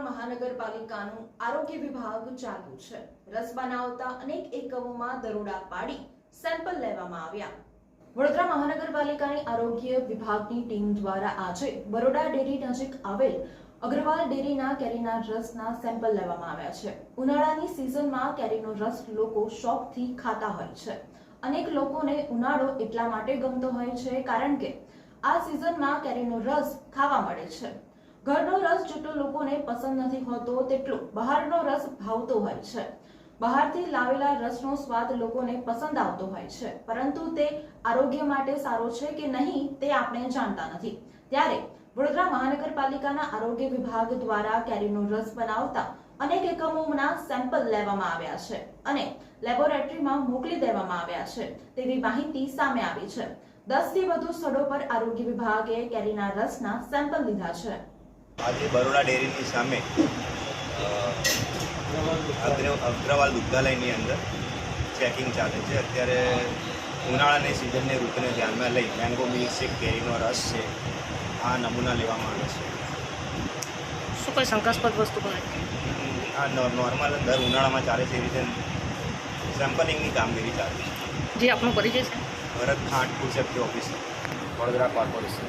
મહાનગરપાલિકાનું આરોગ્ય વિભાગ ચાલુ છે. રસ બનાવતા અનેક એકમોમાં દરોડા પાડી સેમ્પલ લેવામાં આવ્યા. વડોદરા મહાનગરપાલિકાની આરોગ્ય વિભાગની ટીમ દ્વારા આજે બરોડા ડેરી નજીક આવેલ અગ્રવાલ ડેરીના કેરીના રસના સેમ્પલ લેવામાં આવ્યા છે. ઉનાળાની સિઝનમાં કેરીનો રસ લોકો શોખથી ખાતા હોય છે. અનેક લોકોને ઉનાળો એટલા માટે ગમતો હોય છે કારણ કે આ સિઝનમાં કેરીનો રસ ખાવા મળે છે. ઘરનો રસ જેટલો લોકોને પસંદ નથી હોતો, તેટલો બહારનો રસ ભાવતો હોય છે. બહારથી લાવેલા રસનો સ્વાદ લોકોને પસંદ આવતો હોય છે. પરંતુ તે આરોગ્ય માટે સારો છે કે નહીં, તે આપણે જાણતા નથી. ત્યારે વડોદરા મહાનગરપાલિકાના આરોગ્ય વિભાગ દ્વારા કેરીનો રસ બનાવતા અનેક એકમોના સેમ્પલ લેવામાં આવ્યા છે અને લેબોરેટરીમાં મોકલી દેવામાં આવ્યા છે. તેવી માહિતી સામે આવી છે. દસથી વધુ સ્થળો પર આરોગ્ય વિભાગે કેરીના રસના સેમ્પલ લીધા છે. આજે બરોડા ડેરીની સામે અગ્રવાલ દુગ્ધાલયની અંદર ચેકિંગ ચાલે છે. અત્યારે ઉનાળાની સિઝનની ઋતુને ધ્યાનમાં લઈ મેંગો મિલ્કશેક કેરીનો રસ છે આ નમૂના લેવામાં આવે છે. શું કોઈ શંકાસ્પદ વસ્તુ પણ આ નોર્મલ દર ઉનાળામાં ચાલે છે એ રીતે સેમ્પલિંગની કામગીરી ચાલે છે. જે આપણો પરિચય છે? Bharat Khant food safety officer Vadodara corporation